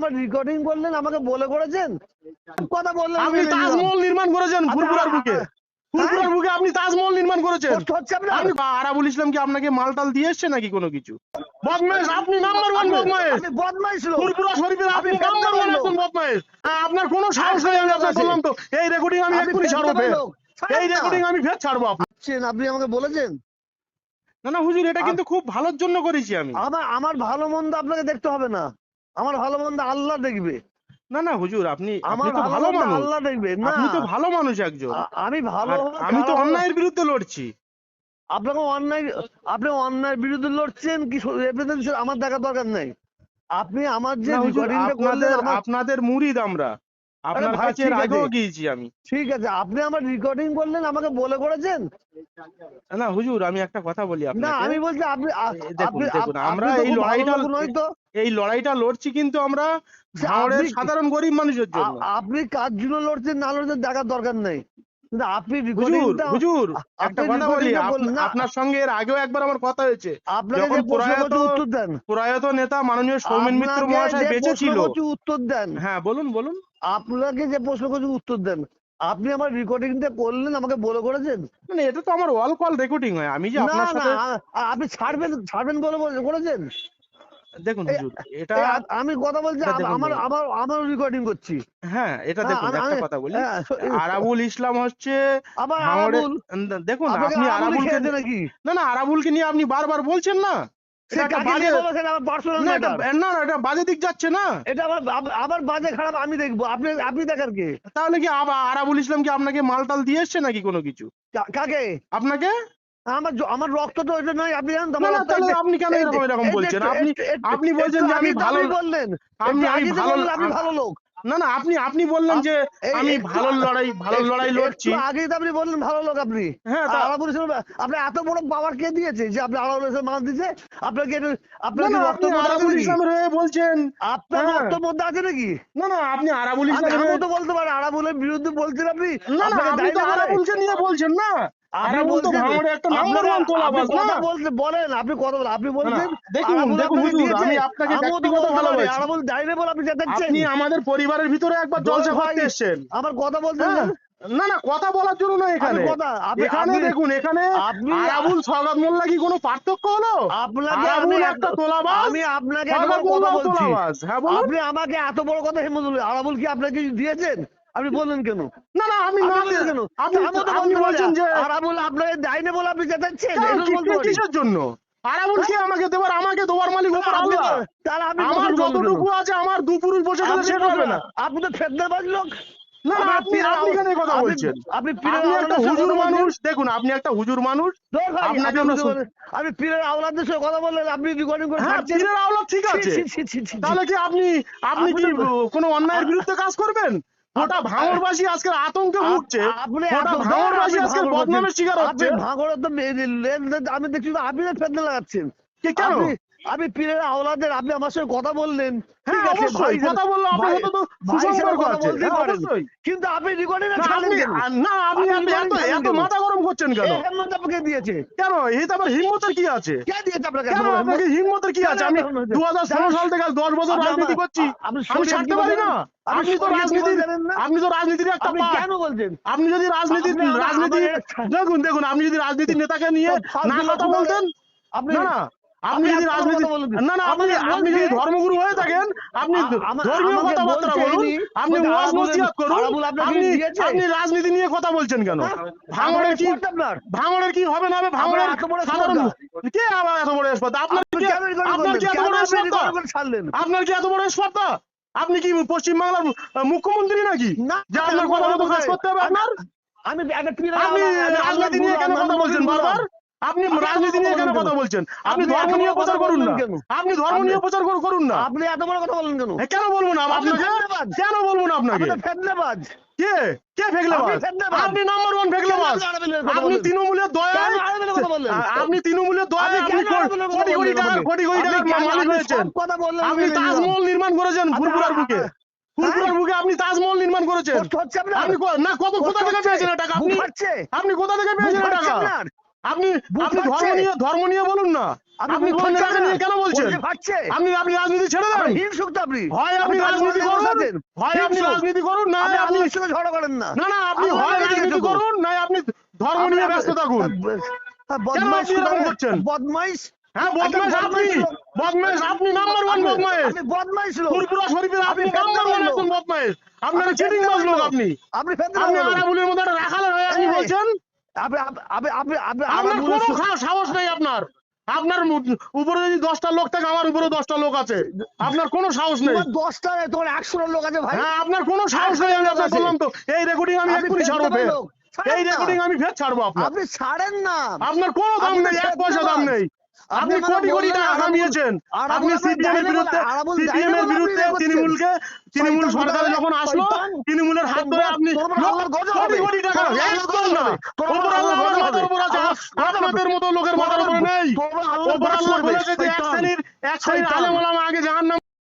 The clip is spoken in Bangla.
আমার রেকর্ডিং করলেন আমাকে বলে করেছেন? কথা বললেন আপনি তাজমহল নির্মাণ করেছেন ফুরফুরার বুকে। ফুরফুরার বুকে আপনি তাজমহল নির্মাণ করেছেন? আপনি আরাবুল ইসলাম কি আপনাকে মালটাল দিয়ে এসছে নাকি কোনো কিছু? বদমাইশ আপনি নাম্বার ওয়ান বদমাইশ। বদমাইশ ফুরফুরা শরীফের আপনি নাম্বার ওয়ান একজন বদমাইশ। হ্যাঁ, আপনার কোনো সাহস নেই আমি আপনাকে বললাম তো। এই রেকর্ডিং আমি এক্ষুনি ছাড়বো ফের। এই রেকর্ডিং আমি ফের ছাড়বো আপনি আমাকে বলেছেন? না না হুজুর এটা কিন্তু খুব ভালোর জন্য করেছি আমি। আমার আমার ভালো মন্দ আপনাকে দেখতে হবে না। আমার ভালো মন্দ আল্লাহ দেখবে। না না হুজুর আপনি আমার ভালো মন্দ মানুষ। আল্লাহ দেখবে না। আপনি তো ভালো মানুষ একজন। আমি ভালো আমি তো অন্যায়ের বিরুদ্ধে লড়ছি। আপনাকে অন্যায় আপনি অন্যায়ের বিরুদ্ধে লড়ছেন কি রেপ্রেজেন্ট আমার দেখার দরকার নাই। আপনি আমার যে আপনাদের আপনার মুরিদ আমরা। আপনার কাছে এর আগেও গিয়েছি আমি। ঠিক আছে আপনি আমার রেকর্ডিং করলেন আমাকে বলে করেছেন? না হুজুর আমি একটা কথা বলি না আমি বলছি আপনি দেখুন, দেখুন, আমরা এই লড়াইটা এই লড়াইটা লড়ছি কিন্তু আমরা ভাঙড়ের সাধারণ গরিব মানুষের জন্য। আপনি কার জন্য লড়ছেন না লড়ছেন দেখার দরকার নেই। আপনি হুজুর হুজুর একটা কথা বলি। আপনার সঙ্গে এর আগেও একবার আমার কথা হয়েছে। আপনাকে যখন প্রয়াত নেতা মাননীয় সৌমেন মিত্র মহাশয় বেঁচে ছিল। উত্তর দেন। হ্যাঁ বলুন বলুন। আপনাকে যে প্রশ্ন করছি উত্তর দেন। আপনি আমার রেকর্ডিংটা করলেন আমাকে বলে করেছেন? মানে এটা তো আমার অল কল রেকর্ডিং হয়। আমি যে আপনার সাথে আপনি ছাড়বেন ছাড়বেন বলে বলে- করেছেন? দেখুন এটা আমি কথা বলছি আমার। আমার আমার রেকর্ডিং করছি। হ্যাঁ এটা দেখুন একটা কথা বলি। আরাবুল ইসলাম হচ্ছে আবার আরাবুল? দেখুন আপনি আরাবুলই আরাবুলকে নাকি? না না আরাবুলকে নিয়ে আপনি বারবার বলছেন না। বাজে নিয়ে বলব আমার পার্সোনাল না এটা না না এটা বাজে দিক যাচ্ছে না। এটা আবার বাজে খারাপ আমি দেখব। আপনি আপনি দেখার কে? তাহলে কি আরাবুল ইসলাম কি আপনাকে মালটাল দিয়ে এসছে নাকি কোনো কিছু? কাকে? আপনাকে? আমার আমার রক্ত তো এটা নয় আপনি জানেন আমার রক্ত তাহলে এই যে- আপনি কেন এরকম এরকম বলছেন? আপনি বলছেন যে আমি ভালো বললেন। ভালো আপনি ভালো লোক। না না আপনি আপনি বললেন যে আমি ভালো লড়াই ভালো লড়াই লড়ছি আগেই তো আপনি বললেন ভালো লোক আপনি হ্যাঁ, আর আপনি এত বড় পাওয়ার কে দিয়েছে যে আপনি আলাপুর ইসলাম মান দিছে আপনাকে না আপনার রক্ত আপনি মধ্যে আছে আরাবুল নাকি? ইসলামের হয়ে বলছেন আপনার হ্যাঁ। রক্ত মধ্যে আছে নাকি না না আপনি আরাবুল আমি তো বলতে পারি আরাবুলের বিরুদ্ধে বলছেন আপনি না না আপনাকে আপনি তো না বলে? আরাবুলকে নিয়ে বলছেন না আপনি আরাবুল ভাঙড়ে একটা নাম্বার ওয়ান তোলা বাস কথা বলতে বলেন আপনি কথা বলেন আপনি বলছেন দেখুন, দেখুন হুজুর, আমি আপনাকে ব্যক্তিগত বলতে পারি, ভালোবাসি। আরাবুল দেয়নি আপনি চেঁচাচ্ছেন আপনি আমাদের পরিবারের ভিতরে একবার জলসা করতে এসেছেন। আমার কথা হ্যাঁ। না না কথা বলার জন্য না এখানে। আপনি এখানে দেখুন এখানে আপনি- আরাবুল সওগাত মোল্লা কি কোনো পার্থক্য হলো? আপনাকে আমি একটা তোলাবাজ? আমি আপনাকে একটা কথা বলছি। তোলাবাজ। হ্যাঁ আপনি আমাকে এত বড় কথা হেমন্ত আরাবুল কি আপনাকে দিয়েছেন? আপনি বললেন কেন? না না আমি না কেন? আপনি বলছেন যে আরাবুল আপনাকে দেয়নি বলে আপনি চেঁচাচ্ছেন কিসের জন্য? আরাবুল কি আমাকে দেবার আমাকে দেবার মালিক আল্লাহ? তাহলে আপনি আমার যতটুকু আছে আমার দু পুরুষ বসে গেলে সেটা হবে না। আপনি তো ফেতনাবাজ লোক। না আপনি কেন কথা আপনি- বলছেন? আপনি আপনি একটা হুজুর মানুষ। দেখুন আপনি একটা হুজুর মানুষ। আপনি পীরের আওলাদের কথা বললেন আপনি রেকর্ডিং করে হ্যাঁ পীরের আওলাদ ঠিক আছে। তাহলে কি আপনি আপনি কি কোনো অন্যায়ের বিরুদ্ধে কাজ করবেন? গোটা ভাঙড়বাসী আজকে আতঙ্কে ভুগছে। গোটা ভাঙড়বাসী আজকে বদনামের শিকার হচ্ছে। ভাঙড়ের তো আমি দেখছি আপনি তো লাগাচ্ছেন কে- কেন? আপনি- পীরের আওলাদের আপনি আমার সঙ্গে কথা বললেন। হ্যাঁ, ঠিক আছে, ভাই কথা বললে আপনার সাথে তো ভাই কথা আছে, পারেন। কিন্তু আপনি রেকর্ডিং না, ছাড়লেন না আপনি আপনি এত- এত recording এত কেন? মাথা গরম করছেন কেন? এই আপনাকে দিয়েছে। কেন? এটা আবার হিম্মতের কি আছে? কে দিয়েছে আপনাকে কেন বড় আপনাকে হেমন্ত? হিম্মতের কি আছে? আমি এত হেমন্ত? দু হাজার ষোলো সাল থেকে বছর রাজনীতি করছি। আমি ছাড়তে পারি না। আপনি আপনি তো রাজনীতির আপনি তো রাজনীতির একটা কেন বলছেন? আপনি যদি রাজনীতি আমার- দেখুন দেখুন আপনি যদি রাজনীতির নেতাকে নিয়ে তো না কথা বলতেন আপনি না। আপনি যদি রাজনীতি না না আপনি আপনি যদি ধর্মগুরু হয়ে থাকেন আপনি ধর্মীয় কথাবার্তা বলুন আপনি ওয়াজ নসিহত করুন আপনি আপনি রাজনীতি নিয়ে কথা বলছেন কেন? হ্যাঁ? ভাঙড়ের কি স্পর্ধা। আপনার? ভাঙড়ের কি হবে না হবে? ভাঙড়ের সাধারণ কে আবার এত বড় স্পর্ধা? আপনার কি আপনার কি এত বড় স্পর্ধা? আপনার কি এত বড় স্পর্ধা? আপনি কি পশ্চিমবাংলার মুখ্যমন্ত্রী নাকি? যে আপনার কথা মতো বলতে কাজ করতে হবে আপনার? আমি আপনি রাজনীতি নিয়ে কেন কথা বলছেন? বারবার। আপনি রাজনীতি নিয়ে কেন কথা বলছেন? আপনি ধর্ম নিয়ে প্রচার করুন না। আপনি ধর্ম নিয়ে প্রচার করুন না। আপনি এত বড় কথা বলেন কেন? কেন বলব না? আপনি আপনাকে। কেন বলব না আপনাকে? তো ফেতনাবাজ। কে? কে ফেকলেবাজ আপনি নাম্বার ওয়ান কথা আপনি তৃণমূলের? আ- আপনি তৃণমূলের দয়ায় আপনি কোটি কোটি টাকার কোটি কোটি টাকার মালিক হয়েছেন। আপনি তাজমহল নির্মাণ করেছেন আপনি- ফুরফুরার বুকে। হ্যাঁ? ফুরফুরার বুকে আপনি তাজমহল নির্মাণ করেছেন। আপনি না কত কোথা থেকে? পেয়েছেন টাকা? আপনি আপনি কোথা থেকে পেয়েছেন টাকা? আপনি আপনি ধর্ম নিয়ে ধর্ম নিয়ে বলুন না আপনি কোন ফাটছে রাজনীতি না? কেন বলছেন আপনি আপনি রাজনীতি ছেড়ে দেন আপনি হিংসুক আপনি হয় আপনি রাজনীতি করুন। হয় আপনি। রাজনীতি করুন না আপনি সঙ্গে ঝগড়া করেন না না না আপনি হয় রাজনীতি করুন। না আপনি ধর্ম নিয়ে ব্যস্ত থাকুন হ্যাঁ, বদমাইশ? করছেন? বদমাইশ হ্যাঁ বদমাইশ আপনি বদমাইশ আপনি নাম্বার ওয়ান বদমাইশ আপনি বদমাইশ লোক ফুরপুরা শরীফের আপনি নাম্বার ওয়ান একজন। বদমাইশ আপনার আপনি চিটিং বাজ লোক আপনি আপনি আপনি। আরাবুলের মধ্যে একটা রাখালের হয়ে আপনি এই, বলছেন আপনি আপনি আপনি আপনি আপনি আপনার সাহস নেই আপনার। আপনার উপরে যদি দশটা লোক থাকে আমার উপরে দশটা লোক আছে। আপনার কোনো সাহস নেই। দশটা তোমার একশোটা লোক আছে ভাই। হ্যাঁ আপনার কোনো সাহস নেই আমি আপনার বললাম তো। এই রেকর্ডিং আমি আপনি এক্ষুনি ছাড়বো ফের। এই রেকর্ডিং আমি ফের ছাড়বো আপনার। আপনি ছাড়েন না। আপনার কোনো দাম নেই এক পয়সা দাম নেই। আপনি মানে কোটি কোটি টাকা কামিয়েছেন। আপনি সিপিএম এর বিরুদ্ধে সিপিএম এর বিরুদ্ধে তৃণমূলকে তৃণমূল সরকারে যখন আসলো তৃণমূলের হাত ধরে আপনি তোর উপর আল্লাহর গজব কোটি হবে। কোটি টাকা তোর উপর আল্লাহর একদম গজব না হবে। তোর উপর ওপর আল্লাহ আল্লাহর আমার গজব মাথার হবে। উপর আছে আল্লাহ- আপনাদের মতো লোকের তোর মাথার উপর- উপরে নেই তোর উপর আল্লাহর ওপর আল্লাহ। বলেছে এক। শ্রেণির এক শ্রেণির আলেম ওলামা আগে জাহান্নাম